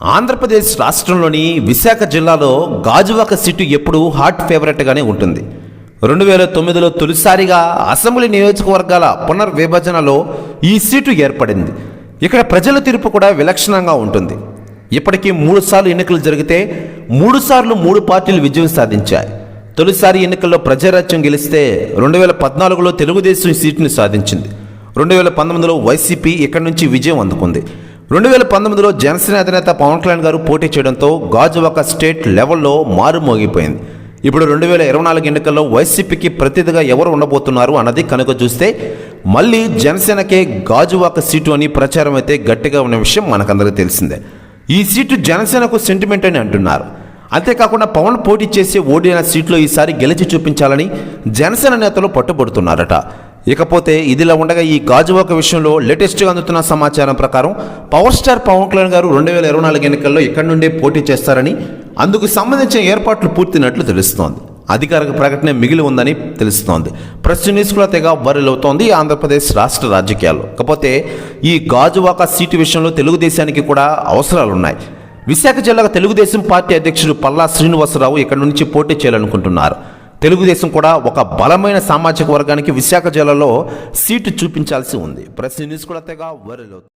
ఆంధ్రప్రదేశ్ రాష్ట్రంలోని విశాఖ జిల్లాలో గాజువాక సీటు ఎప్పుడూ హాట్ ఫేవరెట్గానే ఉంటుంది. రెండు వేల తొమ్మిదిలో తొలిసారిగా అసెంబ్లీ నియోజకవర్గాల పునర్విభజనలో ఈ సీటు ఏర్పడింది. ఇక్కడ ప్రజల తీర్పు కూడా విలక్షణంగా ఉంటుంది. ఇప్పటికీ మూడు సార్లు ఎన్నికలు జరిగితే మూడుసార్లు మూడు పార్టీలు విజయం సాధించాయి. తొలిసారి ఎన్నికల్లో ప్రజారాజ్యం గెలిస్తే రెండు వేల పద్నాలుగులో తెలుగుదేశం సీటును సీటుని సాధించింది. రెండు వేల పంతొమ్మిదిలో వైసీపీ ఇక్కడి నుంచి విజయం అందుకుంది. రెండు వేల పంతొమ్మిదిలో జనసేన అధినేత పవన్ కళ్యాణ్ గారు పోటీ చేయడంతో గాజువాక స్టేట్ లెవెల్లో మారుమోగిపోయింది. ఇప్పుడు రెండు వేల ఇరవై నాలుగు ఎన్నికల్లో వైసీపీకి ప్రతిదిగా ఎవరు ఉండబోతున్నారు అన్నది కనుక చూస్తే మళ్ళీ జనసేనకే గాజువాక సీటు అని ప్రచారం అయితే గట్టిగా ఉన్న విషయం మనకందరికీ తెలిసిందే. ఈ సీటు జనసేనకు సెంటిమెంట్ అని అంటున్నారు. అంతేకాకుండా పవన్ పోటీ చేసి ఓడిన సీట్లో ఈసారి గెలిచి చూపించాలని జనసేన నేతలు పట్టుబడుతున్నారట. ఇకపోతే ఇదిలా ఉండగా ఈ గాజువాక విషయంలో లేటెస్ట్గా అందుతున్న సమాచారం ప్రకారం పవర్ స్టార్ పవన్ కళ్యాణ్ గారు రెండు వేల ఇరవై నాలుగు ఎన్నికల్లో ఇక్కడి నుండే పోటీ చేస్తారని అందుకు సంబంధించిన ఏర్పాట్లు పూర్తినట్లు తెలుస్తోంది. అధికారిక ప్రకటన మిగిలి ఉందని తెలుస్తోంది. ప్రెస్ న్యూస్ కూడా తెగ ఆంధ్రప్రదేశ్ రాష్ట్ర రాజకీయాలు కాకపోతే ఈ గాజువాక సీటు విషయంలో తెలుగుదేశానికి కూడా అవసరాలు ఉన్నాయి విశాఖ జిల్లాకు తెలుగుదేశం పార్టీ అధ్యక్షుడు పల్లా శ్రీనివాసరావు ఇక్కడ నుంచి పోటీ చేయాలనుకుంటున్నారు. తెలుగుదేశం కూడా ఒక బలమైన సామాజిక వర్గానికి విశాఖ జిల్లాలో సీటు చూపించాల్సి ఉంది. ప్రెస్ న్యూస్ కూడా తెగ వైరల్ అవుతుంది.